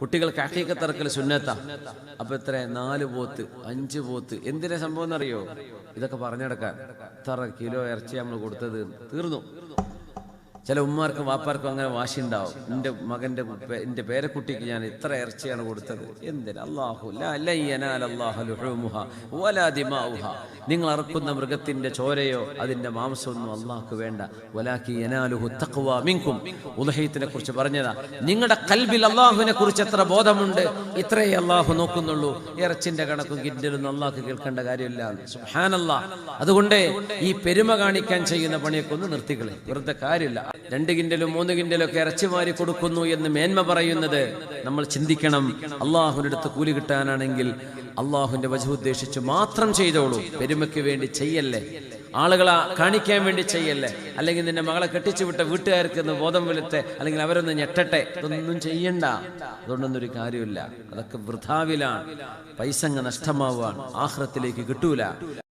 കുട്ടികൾക്ക് അക്കീക്കത്തിറക്കൽ സുന്നത്ത. അപ്പൊ എത്ര നാല് പോത്ത് അഞ്ച് പോത്ത്. എന്തിനാ സംഭവം എന്നറിയോ? ഇതൊക്കെ പറഞ്ഞെടുക്കാൻ ഇത്ര കിലോ ഇറച്ചി നമ്മൾ കൊടുത്തത്? തീർന്നു. ചില ഉമ്മാർക്കും വാപ്പാർക്കും അങ്ങനെ വാശി ഉണ്ടാവും എന്റെ മകന്റെ എന്റെ പേരക്കുട്ടിക്ക് ഞാൻ ഇത്ര ഇറച്ചിയാണ് കൊടുത്തത്. എന്തിന്? അള്ളാഹു ലാ ലൻ യനാല അല്ലാഹു വലാ ദിമാഉഹ. നിങ്ങൾ അറക്കുന്ന മൃഗത്തിന്റെ ചോരയോ അതിന്റെ മാംസമൊന്നും അള്ളാഹ്ക്ക് വേണ്ട. വലാക്കി യനാലുഹു തഖ്വ മിൻകും. ഉലഹയത്തിനെ കുറിച്ച് പറഞ്ഞതാ നിങ്ങളുടെ കൽബിൽ അള്ളാഹുവിനെ കുറിച്ച് എത്ര ബോധമുണ്ട്? ഇത്രയേ അള്ളാഹു നോക്കുന്നുള്ളൂ. ഇറച്ചിന്റെ കണക്കും കിൻഡലൊന്നും അള്ളാഹ്ക്ക് കേൾക്കേണ്ട കാര്യമില്ല. സുബ്ഹാനല്ലാ. അതുകൊണ്ട് ഈ പെരുമ കാണിക്കാൻ ചെയ്യുന്ന പണിയൊക്കെ ഒന്ന് നിർത്തിക്കളെ. വെറുതെ കാര്യമില്ല. രണ്ട് കിൻഡലും മൂന്ന് കിൻഡലും ഒക്കെ ഇറച്ചി മാറി കൊടുക്കുന്നു എന്ന് മേന്മ പറയുന്നത് നമ്മൾ ചിന്തിക്കണം. അള്ളാഹുവിന്റെ അടുത്ത് കൂലി കിട്ടാനാണെങ്കിൽ അള്ളാഹുവിന്റെ വജു ഉദ്ദേശിച്ച് മാത്രം ചെയ്തോളൂ. പെരുമയ്ക്ക് വേണ്ടി ചെയ്യല്ലേ? ആളുകളെ കാണിക്കാൻ വേണ്ടി ചെയ്യല്ലേ? അല്ലെങ്കിൽ നിന്റെ മകളെ കെട്ടിച്ചു വിട്ട വീട്ടുകാർക്ക് ഒന്ന് ബോധം വെളുത്തെ അല്ലെങ്കിൽ അവരൊന്ന് ഞെട്ടട്ടെ? ഇതൊന്നും ചെയ്യണ്ട. അതുകൊണ്ടൊന്നും ഒരു കാര്യമില്ല. അതൊക്കെ വൃഥാവിലാണ്. പൈസ അങ്ങ് നഷ്ടമാവുകയാണ്. ആഹ്രത്തിലേക്ക് കിട്ടൂല.